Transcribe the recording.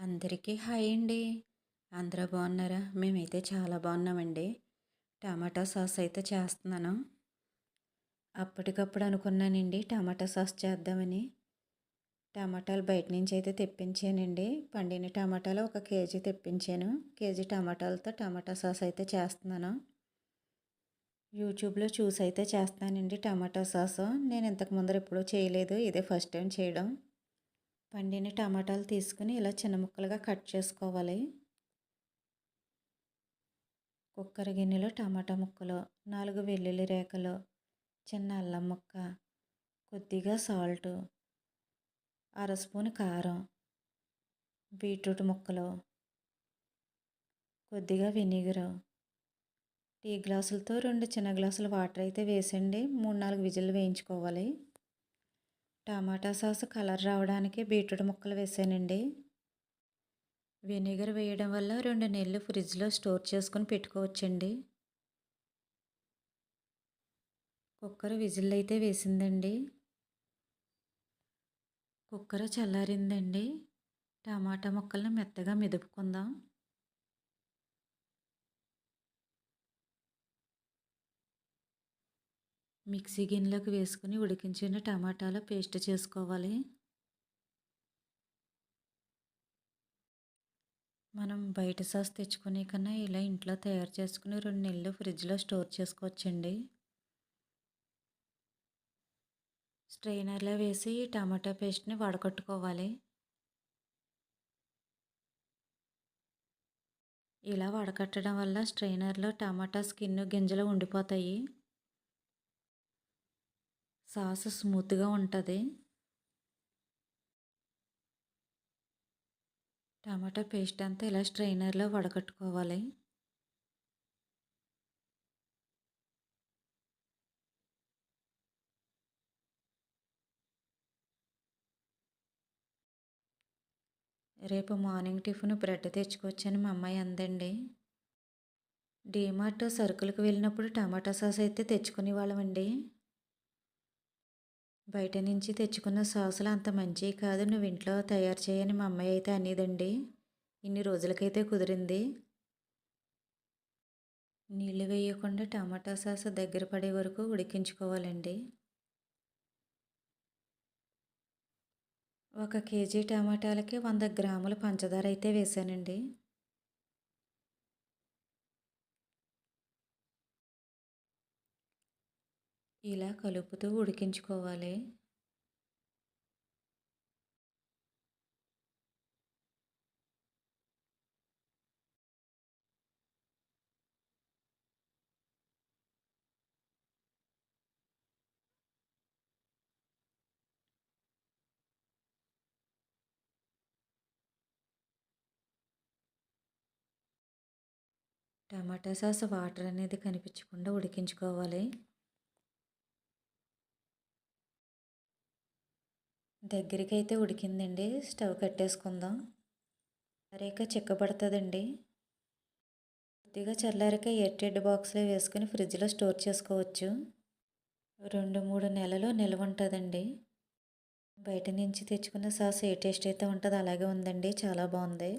అందరికీ హాయ్ అండి. అందరూ బాగున్నారా? మేమైతే చాలా బాగున్నామండి. టమాటా సాస్ అయితే చేస్తున్నాను. అప్పటికప్పుడు అనుకున్నానండి టమాటా సాస్ చేద్దామని. టమాటాలు బయట నుంచి అయితే తెప్పించానండి. పండిన టమాటాలు ఒక కేజీ తెప్పించాను. కేజీ టమాటాలతో టమాటా సాస్ అయితే చేస్తున్నాను. యూట్యూబ్లో చూసి అయితే చేస్తానండి టమాటా సాసు. నేను ఇంతకు ముందర ఎప్పుడూ చేయలేదు. ఇదే ఫస్ట్ టైం చేయడం. పండిన టమాటాలు తీసుకుని ఇలా చిన్న ముక్కలుగా కట్ చేసుకోవాలి. కుక్కర్ గిన్నెలో టమాటా ముక్కలు నాలుగు వెల్లుల్లి రేఖలు చిన్న అల్లం ముక్క కొద్దిగా సాల్ట్ అర స్పూన్ కారం బీట్రూట్ ముక్కలు కొద్దిగా వెనిగరు. టీ గ్లాసులతో రెండు చిన్న గ్లాసులు వాటర్ అయితే వేసండి. మూడు నాలుగు విజిల్లు వేయించుకోవాలి. టమాటా సాస్ కలర్ రావడానికి బీట్రూట్ ముక్కలు వేసానండి. వెనిగర్ వేయడం వల్ల రెండు నెలలు ఫ్రిడ్జ్లో స్టోర్ చేసుకొని పెట్టుకోవచ్చండి. కుక్కర్ విజిల్ అయితే వేసిందండి. కుక్కర్ చల్లారిందండి. టమాటా ముక్కలను మెత్తగా మెదుపుకుందాం. మిక్సీ గిన్నెలోకి వేసుకుని ఉడికించిన టమాటాల పేస్ట్ చేసుకోవాలి. మనం బయట సాస్ తెచ్చుకునే కన్నా ఇలా ఇంట్లో తయారు చేసుకుని రెండు నెలలు ఫ్రిడ్జ్లో స్టోర్ చేసుకోవచ్చండి. స్ట్రైనర్లో వేసి టమాటా పేస్ట్ని వడకట్టుకోవాలి ఇలా వడకట్టడం వల్ల స్ట్రైనర్లో టమాటా స్కిన్ గింజలు ఉండిపోతాయి. సాస్ స్మూత్గా ఉంటుంది. టమాటా పేస్ట్ అంతా ఇలా స్ట్రైనర్లో వడకట్టుకోవాలి. రేపు మార్నింగ్ టిఫిన్ బ్రెడ్ తెచ్చుకోవచ్చని మా అమ్మాయి అందండి. డీమార్ట్ సరుకులకు వెళ్ళినప్పుడు టమాటా సాస్ అయితే తెచ్చుకునే వాళ్ళమండి బయట నుంచి తెచ్చుకున్న సాసులు అంత మంచివి కాదు నువ్వు ఇంట్లో తయారు చేయని మా అమ్మాయి అయితే అనేదండి. ఇన్ని రోజులకైతే కుదిరింది. నీళ్ళు వేయకుండా టమాటా సాస్ దగ్గర పడే వరకు ఉడికించుకోవాలండి. ఒక కేజీ టమాటాలకి వంద గ్రాముల పంచదార అయితే వేసానండి ఇలా కలుపుతూ ఉడికించుకోవాలి. టమాటా సాస్ వాటర్ అనేది కనిపించకుండా ఉడికించుకోవాలి. దగ్గరికి అయితే ఉడికిందండి. స్టవ్ కట్టేసుకుందాం. అరేక చిక్కబడుతుందండి కొద్దిగా చల్లారిక ఎయిర్టెడ్ బాక్స్లో వేసుకుని ఫ్రిడ్జ్లో స్టోర్ చేసుకోవచ్చు. రెండు మూడు నెలలు నిల్వ ఉంటుందండి. బయట నుంచి తెచ్చుకున్న సాస్ ఏ టేస్ట్ అయితే ఉంటుందో అలాగే ఉందండి. చాలా బాగుంది.